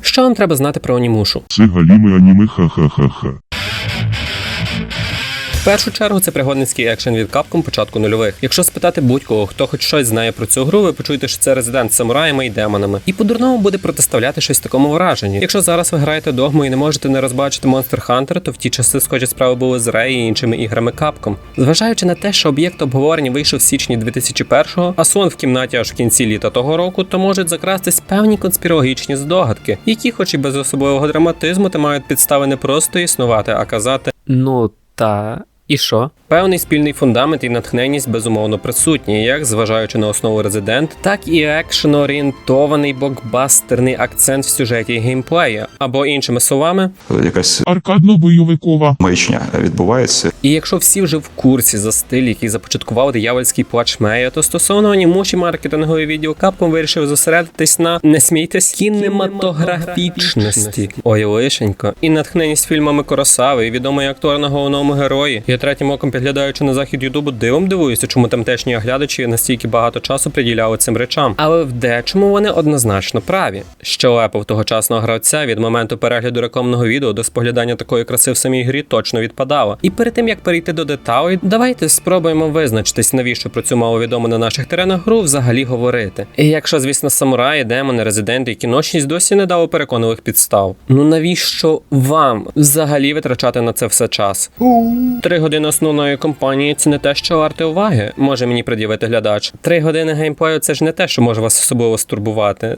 Що вам треба знати про анімушу? Це галіме аніме ха-ха-ха-ха. Першу чергу це пригодницький екшен від Capcom початку нульових. Якщо спитати будь-кого, хто хоч щось знає про цю гру, ви почуєте, що це резидент з самураями і демонами. І по-дурному буде протиставляти щось такому враженню. Якщо зараз ви граєте догму і не можете не розбачити Monster Hunter, то в ті часи схожі справи були з Rare і іншими іграми Capcom. Зважаючи на те, що об'єкт обговорення вийшов в січні 2001-го, а сон в кімнаті аж в кінці літа того року, то можуть закрастись певні конспірологічні здогадки, які, хоч і без особливого драматизму, та мають підстави не просто існувати, а казати Ну та. І що? Певний спільний фундамент і натхненність безумовно присутні, як зважаючи на основу резидент, так і екшен-орієнтований блокбастерний акцент в сюжеті і геймплеї, або іншими словами. якась Аркадно-бойовикова. маячня відбувається. І якщо всі вже в курсі за стиль, який започаткував диявольський плач Мея, то стосовно анімуші маркетинговий відділ Capcom вирішив зосередитись на не смійтесь кінематографічності. Ой, лишенько. І натхненість фільмами Коросави, і відомий актор на головному герої. Я третім оком підглядаючи на захід Ютубу, дивом дивуюся, чому тамтешні оглядачі настільки багато часу приділяли цим речам. Але в дечому вони однозначно праві. Щелепа в тогочасного гравця від моменту перегляду рекламного відео до споглядання такої краси в самій грі точно відпадала. І перед тим як перейти до деталей, давайте спробуємо визначитись, навіщо про цю маловідому на наших теренах гру взагалі говорити. І якщо, звісно, самураї, демони, резиденти і кіночність досі не дали переконливих підстав. Ну навіщо вам взагалі витрачати на це все час? Три години основної компанії це не те, що варте уваги, може мені пред'явити глядач. Три години геймплею це ж не те, що може вас особливо стурбувати.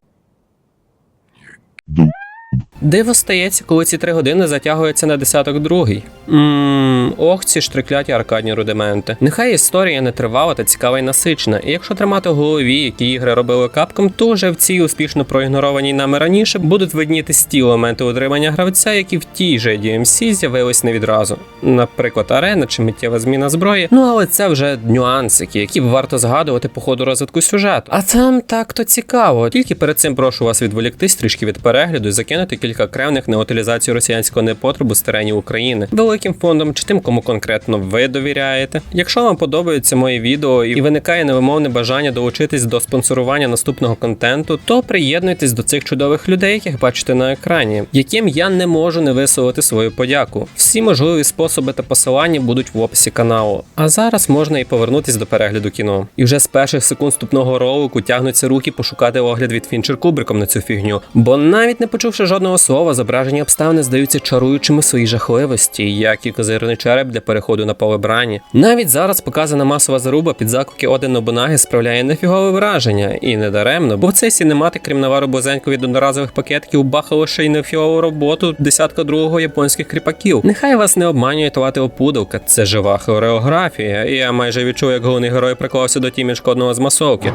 Диво стається, коли ці три години затягуються на десяток другий. Ммм, ох, ці штрикляті аркадні рудименти. Нехай історія не тривала та цікава і насичена, і якщо тримати в голові, які ігри робили Capcom, то вже в цій успішно проігнорованій нами раніше будуть видніти ті елементи утримання гравця, які в тій же DMC з'явились не відразу. Наприклад, арена чи миттєва зміна зброї. Ну але це вже нюансики, які варто згадувати по ходу розвитку сюжету. А там так то цікаво. Тільки перед цим прошу вас відволіктись трішки від перегляду і закинути кілька кревних на утилізацію росіянського непотребу з теренів України великим фондом чи тим, кому конкретно ви довіряєте. Якщо вам подобаються мої відео і виникає невимовне бажання долучитись до спонсорування наступного контенту, то приєднуйтесь до цих чудових людей, яких бачите на екрані, яким я не можу не висловити свою подяку. Всі можливі способи та посилання будуть в описі каналу. А зараз можна і повернутись до перегляду кіно. І вже з перших секунд вступного ролику тягнуться руки пошукати огляд від Фінчер Кубриком на цю фігню. Бо навіть не почувши жодного слова, зображені обставини здаються чаруючими своїй жахливості, як і козирний череп для переходу на поле брані. Навіть зараз показана масова заруба під заклики Один Нобунаги справляє нефігове враження, і не даремно, бо в цей сінематик крім навару Бозенько від одноразових пакетків бахало ще й нефігову роботу десятка другого японських кріпаків. Нехай вас не обманює товати опудовка, це жива хореографія, і я майже відчув, як головний герой приклався до тімі шкодного з масовки.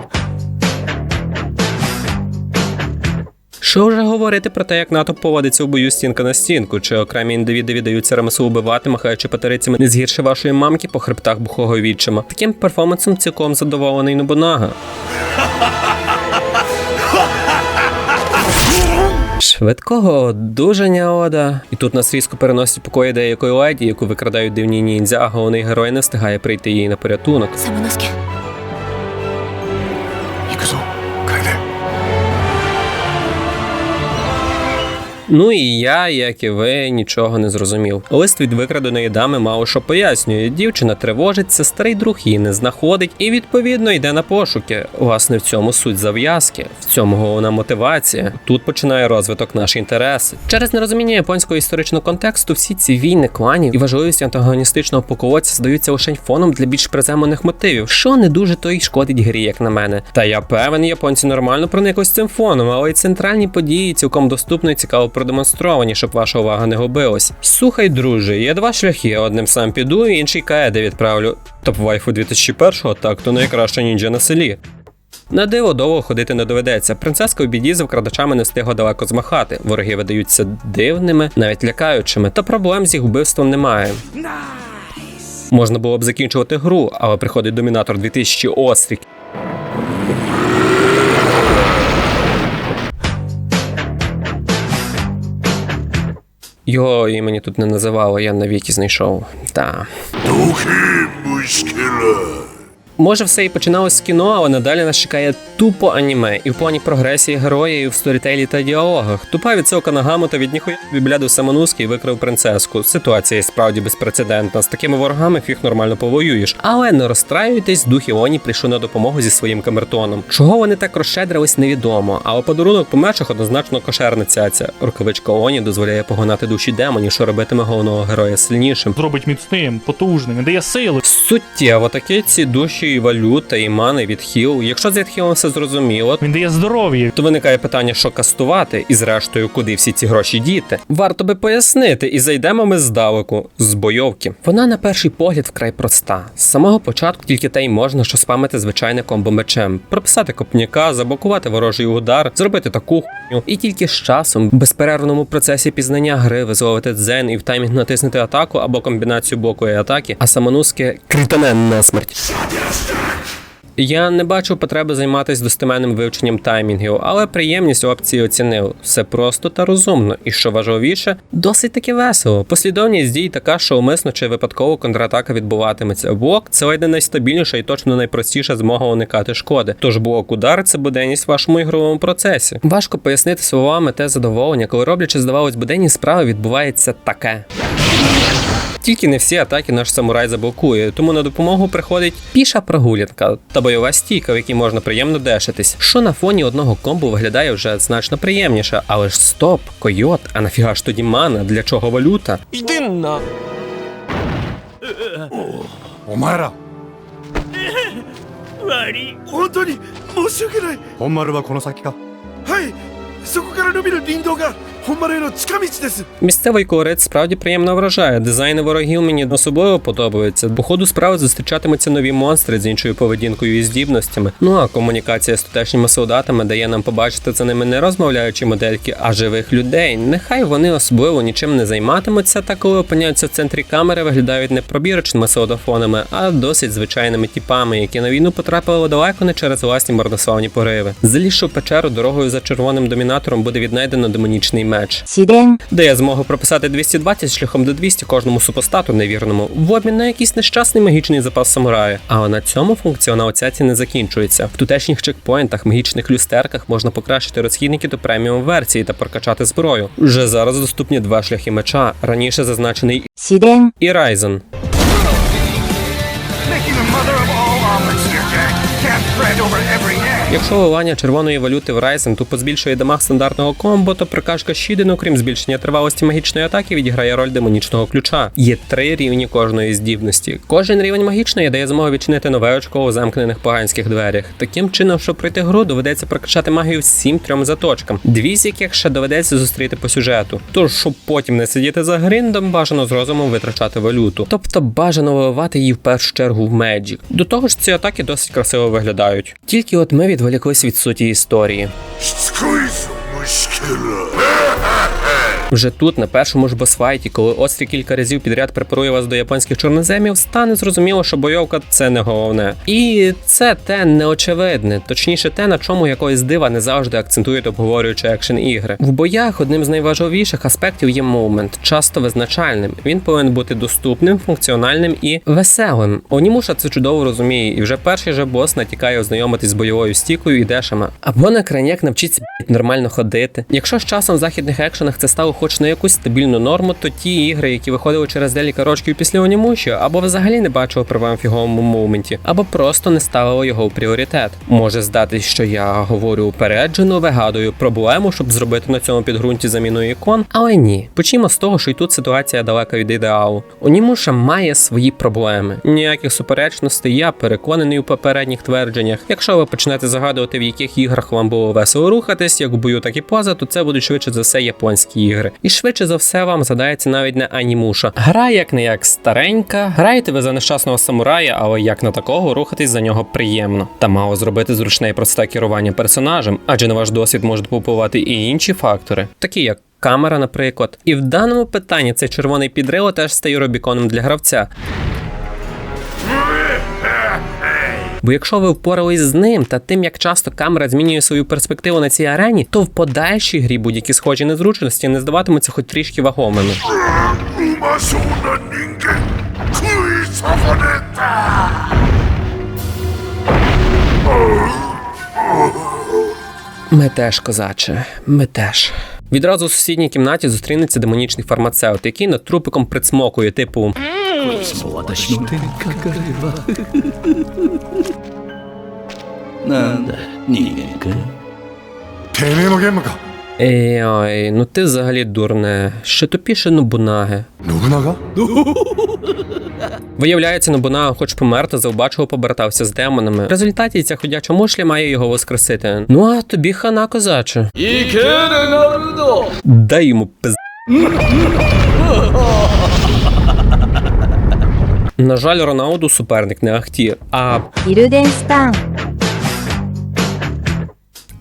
Що вже говорити про те, як НАТО поводиться в бою стінка на стінку, чи окремі індивіди віддаються ремеслу вбивати, махаючи патерицями не згірше вашої мамки по хребтах бухого відчима. Таким перформансом цілком задоволений Нобунага. Швидкого одужання Ода. І тут нас різко переносять покої деякої леді, яку викрадають дивні ніндзя, а головний герой не встигає прийти їй на порятунок. サ Ну і я, як і ви, нічого не зрозумів. Лист від викраденої дами мало що пояснює. Дівчина тривожиться, старий друг її не знаходить і відповідно йде на пошуки. Власне, в цьому суть зав'язки, в цьому головна мотивація. Тут починає розвиток наші інтереси. Через нерозуміння японського історичного контексту всі ці війни кланів і важливість антагоністичного полководця здаються лише фоном для більш приземлених мотивів, що не дуже то й шкодить грі, як на мене. Та я певен, японці нормально прониклись цим фоном, але й центральні події цілком доступно і цікаво продемонстровані, щоб ваша увага не губилась. Слухай, друже, є два шляхи: одним сам піду, інший каеде відправлю. Топ вайфу 2001-го, так то найкраща ніндзя на селі. На диво довго ходити не доведеться. Принцеска у біді з вкрадачами не встигла далеко змахати. Вороги видаються дивними, навіть лякаючими, та проблем з їх вбивством немає. Можна було б закінчувати гру, але приходить домінатор 2000 острік. Його імені тут не називало, я на знайшов. Та. Духи мушкіла. Може, все і починалось з кіно, але надалі нас чекає тупо аніме і в плані прогресії героя, і в сторітелі та діалогах. Тупа відсилка на Гамута від ніхуя бібляду Самонузький викрив принцеску. Ситуація і справді безпрецедентна. З такими ворогами фіг нормально повоюєш. Але не розстраюйтесь, дух Іоні прийшов на допомогу зі своїм камертоном. Чого вони так розщедрились, невідомо. Але подарунок по мечах однозначно кошерна цяця. Рукавичка Оні дозволяє погонати душі демонів, що робитиме головного героя сильнішим. зробить міцним, потужним, дає сили. Суттєво такі ці душі і валюта, і мани від хіл. Якщо з хілом все зрозуміло, Він дає здоров'я. то виникає питання, що кастувати, і зрештою, куди всі ці гроші діти. Варто би пояснити, і зайдемо ми здалеку, з бойовки. Вона на перший погляд вкрай проста. З самого початку тільки те й можна, що спамити звичайне комбо мечем, прописати копняка, заблокувати ворожий удар, зробити таку хуйню. І тільки з часом, в безперервному процесі пізнання гри, визловити дзен і в таймінг натиснути атаку або комбінацію блоку і атаки, а самонузьке критане на смерть. Я не бачу потреби займатися достеменним вивченням таймінгів, але приємність опції оцінив. Все просто та розумно, і що важливіше, досить таки весело. Послідовність дій така, що умисно чи випадково контратака відбуватиметься. Блок це ледь найстабільніша і точно найпростіша змога уникати шкоди. Тож блок удар це буденність в вашому ігровому процесі. Важко пояснити словами те задоволення, коли роблячи, здавалось, буденні справи відбувається таке. Тільки не всі атаки наш самурай заблокує, тому на допомогу приходить піша прогулянка та бойова стійка, в якій можна приємно дешитись. Що на фоні одного комбо виглядає вже значно приємніше, але ж стоп, койот, а нафіга ж тоді мана, для чого валюта? お前ら悪い本当に申し訳ない本丸はこの先かはいそこから伸びる林道が本丸への近道です Місцевий колорит справді приємно вражає. Дизайни ворогів мені особливо подобаються. По ходу справи зустрічатимуться нові монстри з іншою поведінкою і здібностями. Ну а комунікація з тутешніми солдатами дає нам побачити за ними не розмовляючі модельки, а живих людей. Нехай вони особливо нічим не займатимуться, та коли опиняються в центрі камери, виглядають не пробірочними солдафонами, а досить звичайними тіпами, які на війну потрапили далеко не через власні мордославні пориви. Залізши в печеру дорогою за червоним домінатором буде віднайдено демонічний меч, я змогу прописати 220 шляхом до 200 кожному супостату невірному, в обмін на якийсь нещасний магічний запас самурая. Але на цьому функціонал цяці не закінчується. В тутешніх чекпоінтах, магічних люстерках можна покращити розхідники до преміум версії та прокачати зброю. Вже зараз доступні два шляхи меча, раніше зазначений Сіден і Райзен. Якщо виливання червоної валюти в Ryzen тупо збільшує дамаг стандартного комбо, то прокачка Щіден, окрім збільшення тривалості магічної атаки, відіграє роль демонічного ключа. Є три рівні кожної здібності. Кожен рівень магічної дає змогу відчинити нове очко у замкнених поганських дверях. Таким чином, щоб пройти гру, доведеться прокачати магію всім трьом заточкам, дві з яких ще доведеться зустріти по сюжету. Тож, щоб потім не сидіти за гриндом, бажано з розумом витрачати валюту. Тобто бажано виливати її в першу чергу в Magic. До того ж, ці атаки досить красиво виглядають. Тільки от ми відволіклись від суті історії. Вже тут, на першому ж босфайті, коли Острі кілька разів підряд препарує вас до японських чорноземів, стане зрозуміло, що бойовка це не головне. І це те неочевидне, точніше, те, на чому якоїсь дива не завжди акцентують, обговорюючи екшн ігри. В боях одним з найважливіших аспектів є момент, часто визначальним. Він повинен бути доступним, функціональним і веселим. Онімуша це чудово розуміє, і вже перший же бос натікає ознайомитись з бойовою стікою і дешами. Або на краняк навчиться нормально ходити. Якщо з часом в західних екшенах це стало хоч на якусь стабільну норму, то ті ігри, які виходили через декілька років після Онімуші, або взагалі не бачили проблем в фіговому моменті, або просто не ставили його в пріоритет. Може здатись, що я говорю упереджено, вигадую проблему, щоб зробити на цьому підґрунті заміну ікон, але ні. Почнімо з того, що і тут ситуація далека від ідеалу. Онімуша має свої проблеми. Ніяких суперечностей, я переконаний у попередніх твердженнях. Якщо ви почнете загадувати, в яких іграх вам було весело рухатись, як в бою, так і поза, то це будуть швидше за все японські ігри. І швидше за все вам задається навіть не анімуша. Гра як не як старенька, граєте ви за нещасного самурая, але як на такого рухатись за нього приємно. Та мало зробити зручне і просте керування персонажем, адже на ваш досвід можуть попливати і інші фактори, такі як. Камера, наприклад, і в даному питанні цей червоний підрило теж стає Рубіконом для гравця. Бо якщо ви впорались з ним та тим, як часто камера змінює свою перспективу на цій арені, то в подальшій грі будь-які схожі незручності не здаватимуться хоч трішки вагомими. Ми теж, козаче, ми теж. Відразу в сусідній кімнаті зустрінеться демонічний фармацевт, який над трупиком прицмокує, типу. 私の手にかかればなんだ人間かてめえのゲームか Ей, ой, ну ти взагалі дурне, ще тупіше Нобунага. 信長 Виявляється, Нобунага хоч помер, та завбачливо побратався з демонами. В результаті ця ходяча мушля має його воскресити. Ну а тобі хана козаче. Дай йому пиз. На жаль, Роналду суперник не ахті, а Пірюденстан.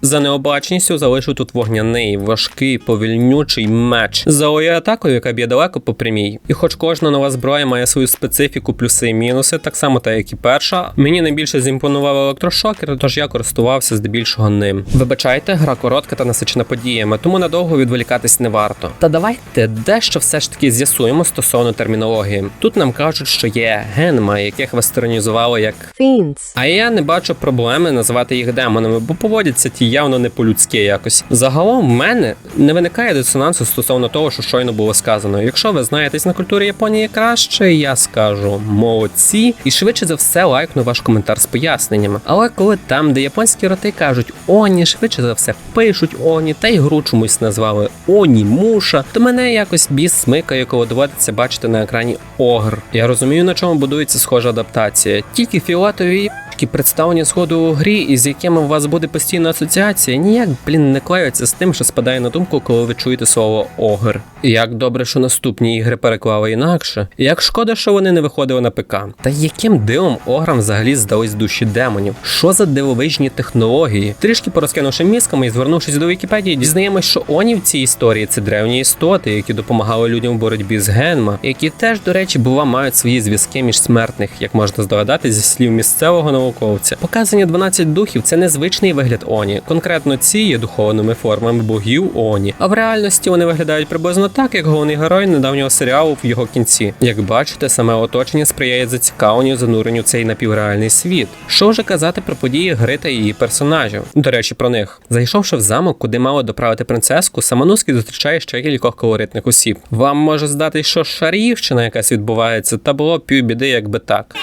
За необачністю залишу тут вогняний, важкий, повільнючий меч. За ою атакою, яка б'є далеко по прямій. І хоч кожна нова зброя має свою специфіку, плюси і мінуси, так само та як і перша. Мені найбільше зімпонував електрошокер, тож я користувався здебільшого ним. Вибачайте, гра коротка та насичена подіями, тому надовго відволікатись не варто. Та давайте дещо все ж таки з'ясуємо стосовно термінології. Тут нам кажуть, що є генма, яких вестернізували як Фінс. А я не бачу проблеми називати їх демонами, бо поводяться ті явно не по-людськи якось. Загалом в мене не виникає дисонансу стосовно того, що щойно було сказано. Якщо ви знаєтесь на культурі Японії краще, я скажу молодці, і швидше за все лайкну ваш коментар з поясненнями. Але коли там, де японські роти кажуть Оні, швидше за все пишуть Оні, та й гру чомусь назвали Оні Муша, то мене якось біс смикає, коли доводиться бачити на екрані Огр. Я розумію, на чому будується схожа адаптація. Тільки фіолетові Ті представлені сходу у грі, із якими у вас буде постійна асоціація, ніяк, блін, не клеються з тим, що спадає на думку, коли ви чуєте слово огр. Як добре, що наступні ігри переклали інакше. І Як шкода, що вони не виходили на ПК. Та яким дивом ограм взагалі здались душі демонів? Що за дивовижні технології? Трішки порозкинувши мізками і звернувшись до Вікіпедії, дізнаємось, що оні в цій історії це древні істоти, які допомагали людям в боротьбі з генма, які теж, до речі, бува мають свої зв'язки між смертних, як можна здогадатись зі слів місцевого науковця. Показані 12 духів це незвичний вигляд Оні. Конкретно ці є духовними формами богів Оні. А в реальності вони виглядають приблизно так, як головний герой недавнього серіалу в його кінці. Як бачите, саме оточення сприяє зацікавленню зануренню цей напівреальний світ. Що вже казати про події гри та її персонажів? До речі, про них. Зайшовши в замок, куди мало доправити принцеску, Самонуський зустрічає ще кількох колоритних осіб. Вам може здатись, що шарівщина якась відбувається, та було б півбіди, якби так.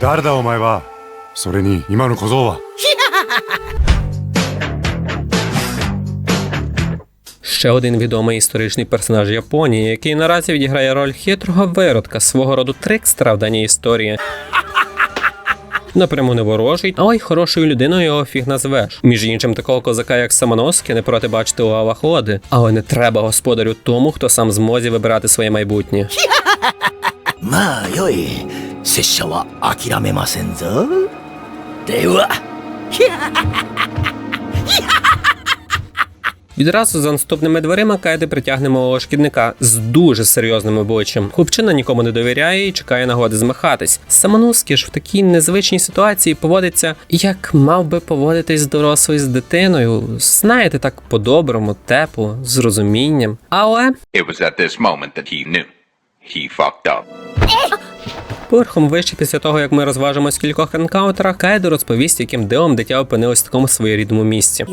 誰だお前はそれに今の小僧は Ще один відомий історичний персонаж Японії, який наразі відіграє роль хитрого виродка, свого роду трикстера в даній історії. Напряму не ворожий, але й хорошою людиною його фіг назвеш. Між іншим, такого козака, як Самоноски, не проти бачити у лавах Оди. Але не треба господарю тому, хто сам змозі вибирати своє майбутнє. まあよい拙者は諦めませんぞでは Відразу за наступними дверима Кайди притягне малого шкідника з дуже серйозним обличчям. Хлопчина нікому не довіряє і чекає нагоди змахатись. Самонуський ж в такій незвичній ситуації поводиться, як мав би поводитись дорослий з дитиною. Знаєте, так по-доброму, тепло, з розумінням. Але It was at this moment that he knew. He fucked up. Поверхом вище після того, як ми розважимось в кількох енкаунтерах, Кайдо розповість, яким дивом дитя опинилось в такому своєрідному місці.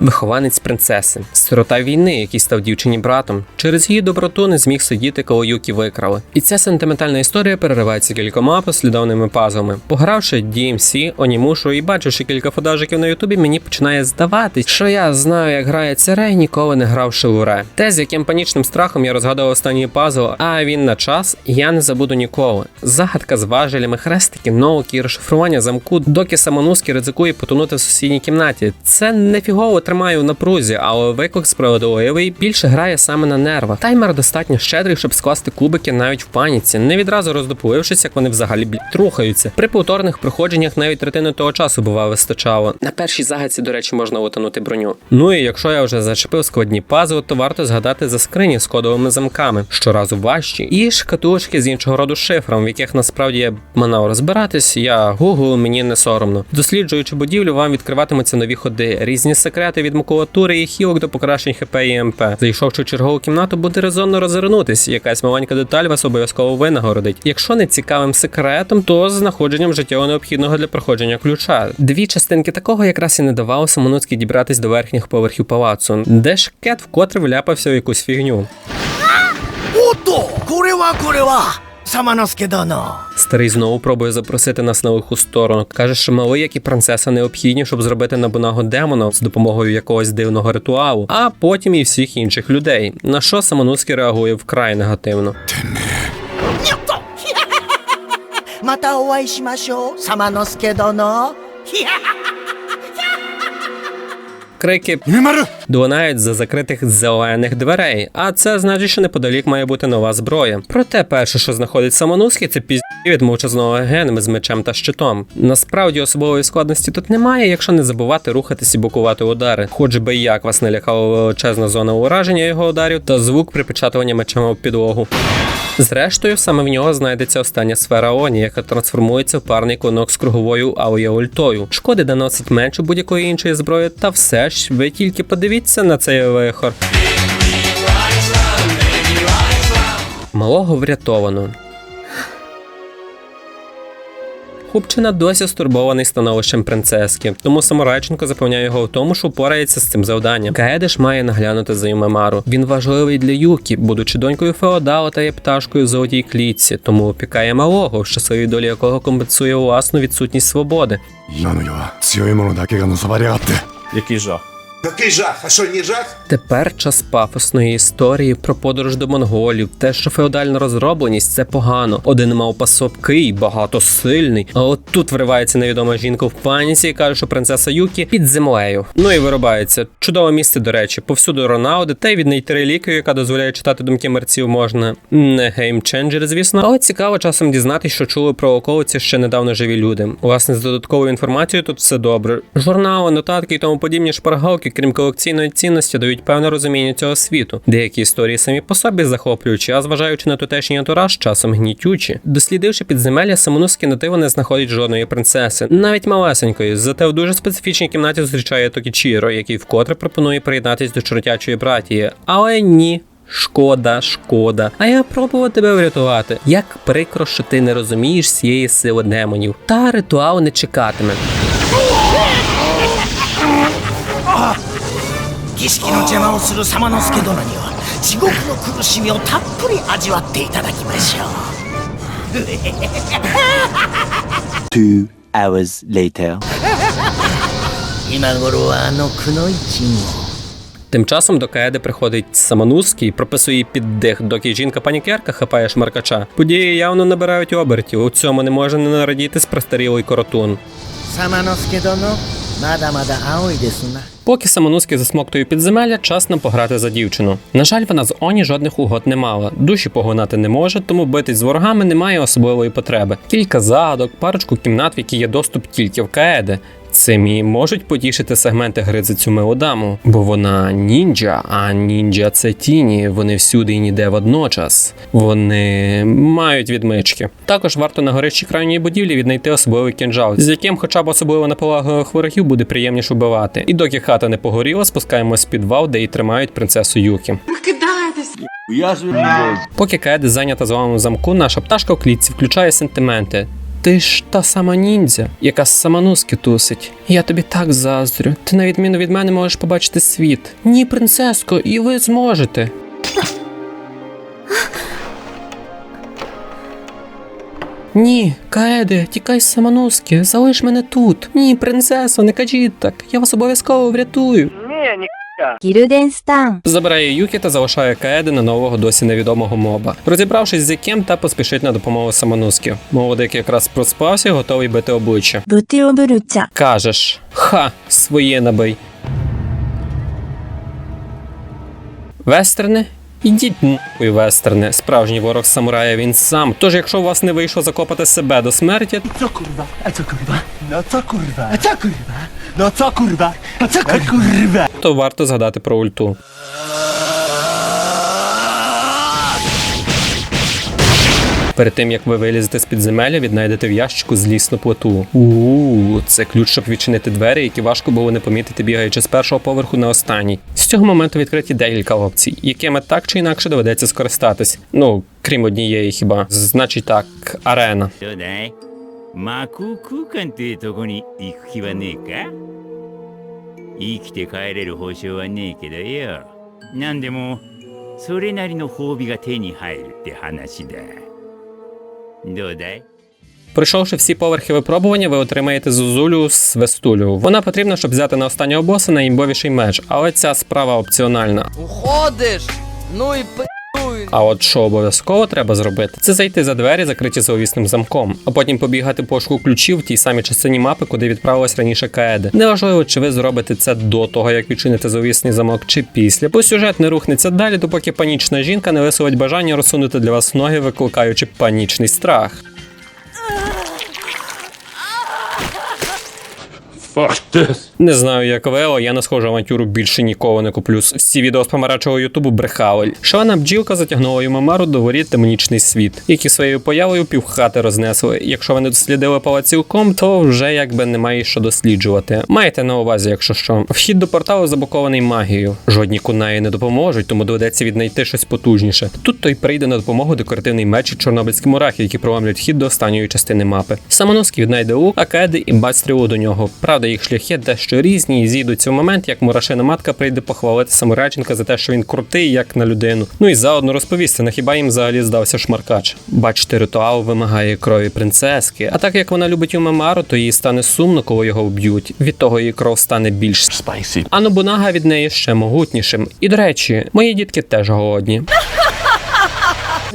Вихованець принцеси, сирота війни, який став дівчині братом. Через її доброту не зміг сидіти, коли Юкі викрали. І ця сентиментальна історія переривається кількома послідовними пазлами. Погравши DMC, Онімушу і бачивши кілька фодажиків на Ютубі, мені починає здаватись, що я знаю, як грає Церей, ніколи не грав Шелуре. Те, з яким панічним страхом я розгадував останній пазл, а він на час, я не забуду ніколи. Загадка з важелями, хрестики, ноуки і розшифрування замку, доки Самонуський ризикує потонути в сусідній кімнаті. Це не фігово тримає в напрузі, але виклик справедливий більше грає саме на нервах. Таймер достатньо щедрий, щоб скласти кубики навіть в паніці, не відразу роздоплившись, як вони взагалі блядь, рухаються. При повторних проходженнях навіть третини того часу бува вистачало. На першій загадці, до речі, можна утонути броню. Ну і якщо я вже зачепив складні пазли, то варто згадати за скрині з кодовими замками, щоразу важчі, і шкатулочки з іншого роду шифром, в яких насправді я манав розбиратись, я гуглу, мені не соромно. Досліджуючи будівлю, вам відкриватимуться нові ходи, різні секрети від макулатури і хілок до покращень ХП і МП. Зайшовши в чергову кімнату, буде резонно розвернутись. Якась маленька деталь вас обов'язково винагородить. Якщо не цікавим секретом, то з знаходженням життєво необхідного для проходження ключа. Дві частинки такого якраз і не давали Самонуцькій дібратись до верхніх поверхів палацу, де ж вкотре вляпався в якусь фігню. Ото! Корева, корева! Саманоске доно. Старий знову пробує запросити нас на лиху сторону. Каже, що малий, як і принцеса, необхідні, щоб зробити Набунаго демона з допомогою якогось дивного ритуалу, а потім і всіх інших людей. На що Самануський реагує вкрай негативно. Мата доно. Крики долинають за закритих зелених дверей, а це значить, що неподалік має бути нова зброя. Проте перше, що знаходить Самонуський, це пізді від мовчазного генами з мечем та щитом. Насправді особливої складності тут немає, якщо не забувати рухатись і блокувати удари. Хоч би як вас не лякала величезна зона ураження його ударів та звук припечатування мечем об підлогу. Зрештою, саме в нього знайдеться остання сфера Оні, яка трансформується в парний клинок з круговою ауя-ультою. Шкоди наносить менше будь-якої іншої зброї, та все ж ви тільки подивіться на цей вихор. Малого врятовано. Хлопчина досі стурбований становищем принцески, тому самурайченко запевняє його в тому, що впорається з цим завданням. Каедеш має наглянути за Юмемару. Він важливий для Юкі, будучи донькою феодала та є пташкою в золотій клітці, тому опікає малого, в щасливій долі якого компенсує власну відсутність свободи. 今の який жах? А що не жах? Тепер час пафосної історії про подорож до монголів, те, що феодальна розробленість це погано. Один мав пасопкий, багато сильний. А от тут вривається невідома жінка в паніці і каже, що принцеса Юкі під землею. Ну і виробається чудове місце, до речі, повсюди Роналди, та й від неї реліквію, яка дозволяє читати думки мерців, можна не геймченджер, звісно. Але цікаво часом дізнатися, що чули про околиці ще недавно живі люди. Власне, з додатковою інформацією тут все добре. Журнали, нотатки і тому подібні шпаргалки крім колекційної цінності, дають певне розуміння цього світу. Деякі історії самі по собі захоплюючі, а зважаючи на тутешній антураж, часом гнітючі. Дослідивши підземелля, Самонуські нативо не знаходить жодної принцеси, навіть малесенької. Зате в дуже специфічній кімнаті зустрічає Токічіро, який вкотре пропонує приєднатись до чортячої братії. Але ні. Шкода, шкода. А я пробував тебе врятувати. Як прикро, що ти не розумієш цієї сили демонів. Та ритуал не чекатиме. 儀式の邪魔をする様之助殿には地獄の苦しみをたっぷり味わっていただきましょう Two hours later. 今頃はあのくの一も Тим часом до Каеди приходить Самонузький, прописує їй піддих, доки жінка панікерка хапає шмаркача. Події явно набирають обертів. У цьому не може не нарадітись престарілий коротун. 様之助殿まだまだ青いですな Поки самонуски засмоктує підземелля, час нам пограти за дівчину. На жаль, вона з Оні жодних угод не мала. Душі погонати не може, тому битись з ворогами немає особливої потреби. Кілька загадок, парочку кімнат, в які є доступ тільки в Каеде. Цим можуть потішити сегменти гри за цю милу даму, бо вона ніндзя, а ніндзя це тіні, вони всюди і ніде водночас. Вони мають відмички. Також варто на горищій крайній будівлі віднайти особливий кінжал, з яким хоча б особливо наполегливих ворогів буде приємніше вбивати. І доки хата не погоріла, спускаємось в підвал, де і тримають принцесу Юкі. Я Поки Каеди зайнята зламом замку, наша пташка в клітці включає сентименти. Ти ж та сама ніндзя, яка з самануски тусить. Я тобі так заздрю. Ти на відміну від мене можеш побачити світ. Ні, принцеско, і ви зможете. Ні, Каеде, тікай з самануски, залиш мене тут. Ні, принцесо, не кажіть так. Я вас обов'язково врятую. ギル Гільденстан забирає Юкі та залишає Каеди на нового досі невідомого моба, розібравшись з яким та поспішить на допомогу Самонускі. Молодик якраз проспався, готовий бити обличчя. Бити оберуться. Кажеш, ха, своє набий. Вестерни Ідіть нахуй вестерне, Справжній ворог самурая він сам. Тож, якщо у вас не вийшло закопати себе до смерті, то варто згадати про ульту. Перед тим як ви вилізете з підземелля, віднайдете в ящику злісну плиту. У це ключ, щоб відчинити двері, які важко було не помітити, бігаючи з першого поверху на останній. З цього моменту відкриті декілька опцій, якими так чи інакше доведеться скористатись. Ну, крім однієї хіба. Значить так, арена. どうだい魔空空間ってとこに行く気はねえか生きて帰れる保証はねえけどよなんでもそれなりの褒美が手に入るって話だどうだい Пройшовши всі поверхи випробування, ви отримаєте зузулю з вестулю. Вона потрібна, щоб взяти на останнього боса найімбовіший меч, але ця справа опціональна. Уходиш! Ну і пи***уй! А от що обов'язково треба зробити, це зайти за двері, закриті зловісним замком, а потім побігати пошуку ключів в тій самій частині мапи, куди відправилась раніше Каеди. Неважливо, чи ви зробите це до того, як відчините зловісний замок, чи після, бо сюжет не рухнеться далі, допоки панічна жінка не висловить бажання розсунути для вас ноги, викликаючи панічний страх. Не знаю, як ви, але я на схожу авантюру більше ніколи не куплю. Всі відео з помарачого ютубу брехали. Шалена бджілка затягнула Юмамару до воріт демонічний світ, які своєю появою півхати рознесли. Якщо ви не дослідили палац цілком, то вже якби немає що досліджувати. Маєте на увазі, якщо що. Вхід до порталу заблокований магією. Жодні кунаї не допоможуть, тому доведеться віднайти щось потужніше. Тут той прийде на допомогу декоративний меч і чорнобильські мурахи, які проламлюють вхід до останньої частини мапи. Самоноски віднайде лук, а кеди і бать стрілу до нього. Правда, їх шляхи дещо різні і зійдуться в момент, як мурашина матка прийде похвалити самурайченка за те, що він крутий, як на людину. Ну і заодно розповісти, на хіба їм взагалі здався шмаркач. Бачите, ритуал вимагає крові принцески. А так як вона любить Юмамару, то їй стане сумно, коли його вб'ють. Від того її кров стане більш спайсі. А Нобунага від неї ще могутнішим. І до речі, мої дітки теж голодні.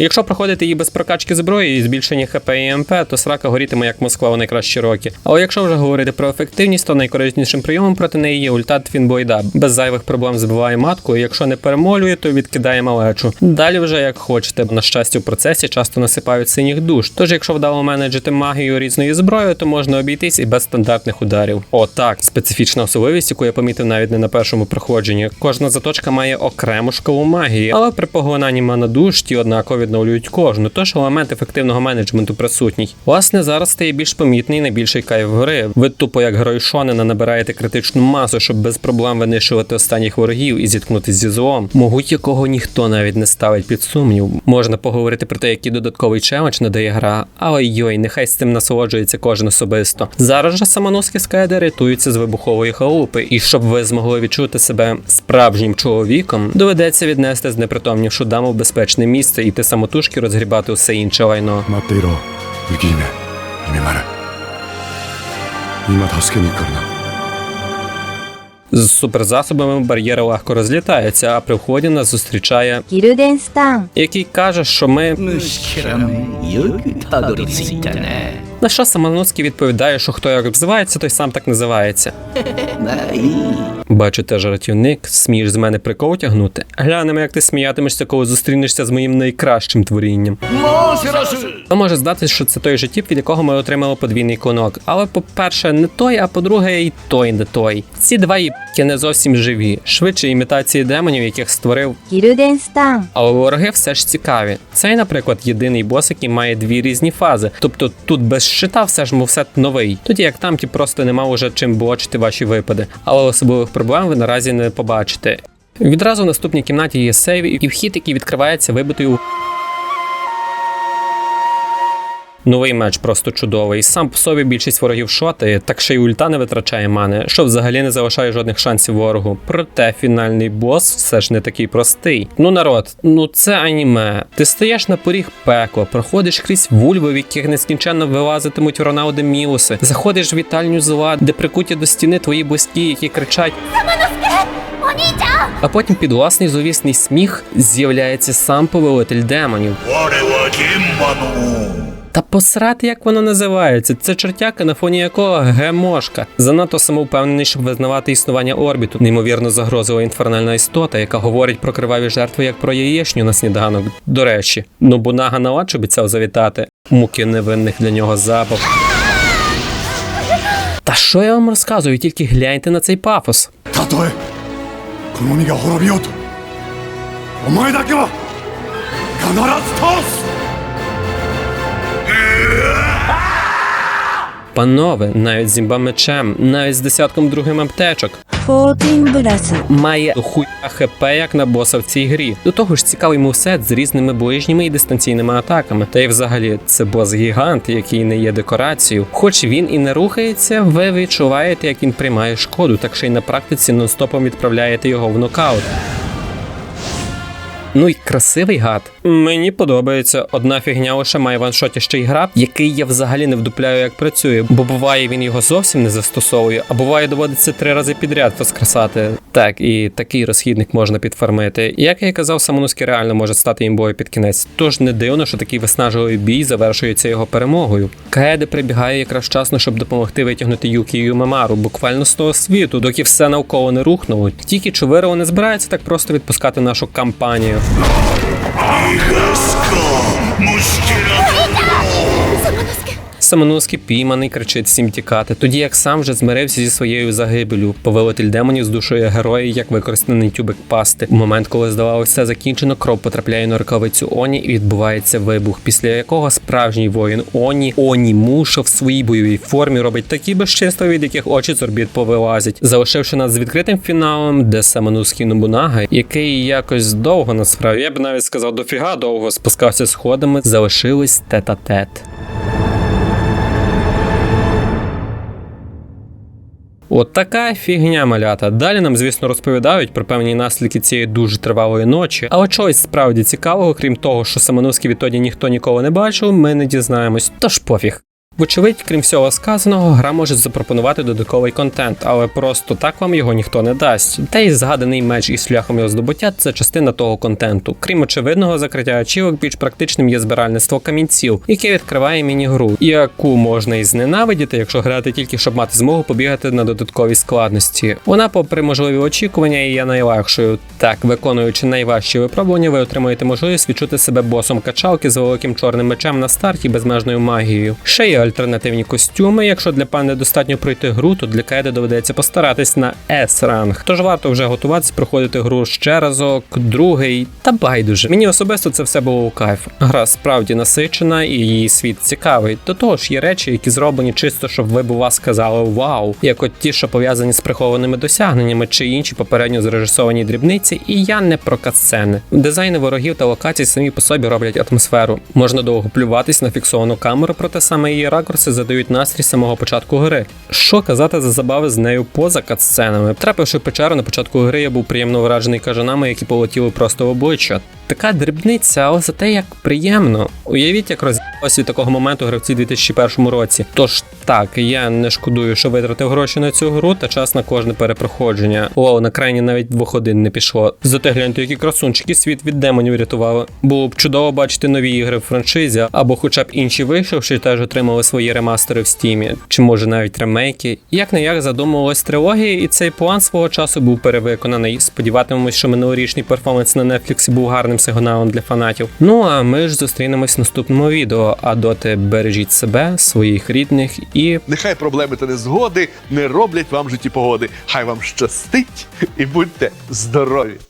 Якщо проходити її без прокачки зброї і збільшення ХП і МП, то срака горітиме як Москва у найкращі роки. Але якщо вже говорити про ефективність, то найкориснішим прийомом проти неї є ульта Твінбойда. Без зайвих проблем збиває матку, і якщо не перемолює, то відкидає малечу. Далі вже як хочете. На щастя, в процесі часто насипають синіх душ. Тож, якщо вдало менеджити магію різною зброєю, то можна обійтись і без стандартних ударів. О, так, специфічна особливість, яку я помітив навіть не на першому проходженні. Кожна заточка має окрему шкалу магії, але при поглинанні мана душ ті однаково відновлюють кожну, тож елемент ефективного менеджменту присутній. Власне, зараз стає більш помітний найбільший кайф гри. Ви тупо як герой Шонена набираєте критичну масу, щоб без проблем винищувати останніх ворогів і зіткнутися зі злом, могуть якого ніхто навіть не ставить під сумнів. Можна поговорити про те, який додатковий челендж надає гра, але йой, нехай з цим насолоджується кожен особисто. Зараз же самоноски скайди рятуються з вибухової халупи, і щоб ви змогли відчути себе справжнім чоловіком, доведеться віднести знепритомнівшу даму в безпечне місце і ти самотужки розгрібати усе інше лайно. Матиро, Вікіне, Мімаре. З суперзасобами бар'єри легко розлітаються, а при вході нас зустрічає який каже, що ми. На що Самануцький відповідає, що хто як обзивається, той сам так називається. Бачите, теж смієш з мене прикол тягнути. Глянемо, як ти сміятимешся, коли зустрінешся з моїм найкращим творінням. То може здатись, що це той же тіп, від якого ми отримали подвійний клинок. Але, по-перше, не той, а по-друге, і той не той. Ці два їбки не зовсім живі, швидше імітації демонів, яких створив Але вороги все ж цікаві. Цей, наприклад, єдиний бос, який має дві різні фази. Тобто тут без щита все ж все новий. Тоді як там ті просто нема уже чим блочити ваші випади. Але особливих проблем ви наразі не побачите. Відразу в наступній кімнаті є сейв і вхід, який відкривається вибитою. Новий меч просто чудовий. Сам по собі більшість ворогів шотає, так ще й ульта не витрачає мани, що взагалі не залишає жодних шансів ворогу. Проте фінальний бос все ж не такий простий. Ну народ, ну це аніме. Ти стоїш на поріг пекла, проходиш крізь вульви, в яких нескінченно вилазитимуть Роналди Мілуси, заходиш в вітальню зла, де прикуті до стіни твої близькі, які кричать. А потім під власний зловісний сміх з'являється сам повелитель демонів. Та посрати, як воно називається, це чертяка, на фоні якого гемошка. Занадто самовпевнений, щоб визнавати існування орбіту, неймовірно загрозила інфернальна істота, яка говорить про криваві жертви як про яєчню на сніданок. До речі, Нобунага наладж обіцяв завітати муки невинних для нього запах. Та що я вам розказую? Тільки гляньте на цей пафос. Татуе! Комуніга гороб'ют! Омайдакива! Канарат Тос! Панове, навіть з мечем, навіть з десятком другим аптечок. Має хуя хп як на боса в цій грі. До того ж, цікавий мусет з різними ближніми і дистанційними атаками. Та й взагалі це бос-гігант, який не є декорацією. Хоч він і не рухається, ви відчуваєте, як він приймає шкоду, так що й на практиці нон-стопом відправляєте його в нокаут. Ну і красивий гад. Мені подобається. Одна фігня лише має ваншоті ще й граб, який я взагалі не вдупляю, як працює, бо буває він його зовсім не застосовує, а буває доводиться три рази підряд воскресати. Так, і такий розхідник можна підфармити. Як я і казав, Самонуський реально може стати імбою під кінець. Тож не дивно, що такий виснажливий бій завершується його перемогою. Каеде прибігає якраз вчасно, щоб допомогти витягнути Юкі і Юмамару, буквально з того світу, доки все навколо не рухнуло. Тільки Чувирово не збирається так просто відпускати нашу кампанію. 逃がすか虫けら Самонуський пійманий кричить всім тікати, тоді як сам вже змирився зі своєю загибелю. Повелитель демонів здушує героя як використаний тюбик пасти. У момент, коли здавалося все закінчено, кров потрапляє на рукавицю Оні і відбувається вибух, після якого справжній воїн Оні Оні Мушо в своїй бойовій формі робить такі безчинства, від яких очі з орбіт повилазять, залишивши нас з відкритим фіналом, де Самонуський Нобунага, який якось довго насправді, я б навіть сказав, дофіга довго спускався сходами, залишились тет-а-тет. От така фігня малята. Далі нам, звісно, розповідають про певні наслідки цієї дуже тривалої ночі, але чогось справді цікавого, крім того, що Семеновський відтоді ніхто ніколи не бачив, ми не дізнаємось. Тож пофіг. Вочевидь, крім всього сказаного, гра може запропонувати додатковий контент, але просто так вам його ніхто не дасть. Та й згаданий меч із шляхом його здобуття це частина того контенту. Крім очевидного закриття очівок, більш практичним є збиральництво камінців, яке відкриває міні-гру, яку можна і зненавидіти, якщо грати тільки щоб мати змогу побігати на додаткові складності. Вона, попри можливі очікування, і є найлегшою. Так, виконуючи найважчі випробування, ви отримуєте можливість відчути себе босом качалки з великим чорним мечем на старті безмежною магією. Ще є альтернативні костюми. Якщо для пани достатньо пройти гру, то для Кеди доведеться постаратись на S-ранг. Тож варто вже готуватися проходити гру ще разок, другий та байдуже. Мені особисто це все було у кайф. Гра справді насичена і її світ цікавий. До того ж, є речі, які зроблені чисто, щоб ви б у вас сказали вау, як от ті, що пов'язані з прихованими досягненнями чи інші попередньо зрежисовані дрібниці, і я не про катсцени. Дизайни ворогів та локацій самі по собі роблять атмосферу. Можна довго плюватись на фіксовану камеру, проте саме її ракурси задають настрій самого початку гри. Що казати за забави з нею поза катсценами? Трапивши в печеру на початку гри, я був приємно вражений кажанами, які полетіли просто в обличчя. Така дрібниця, але зате як приємно. Уявіть, як роз'їлося від такого моменту гравці у 2001 році. Тож так, я не шкодую, що витратив гроші на цю гру та час на кожне перепроходження. О, на крайні навіть двох годин не пішло. Зате гляньте, які красунчики світ від демонів рятували. Було б чудово бачити нові ігри в франшизі, або хоча б інші вийшовши, теж отримали свої ремастери в стімі, чи може навіть ремейки. Як не як задумувалась трилогія, і цей план свого часу був перевиконаний. Сподіватимемось, що минулорічний перформанс на Netflix був гарним сигналом для фанатів. Ну а ми ж зустрінемось в наступному відео. А доти бережіть себе, своїх рідних і Нехай проблеми та незгоди не роблять вам житті погоди. Хай вам щастить і будьте здорові!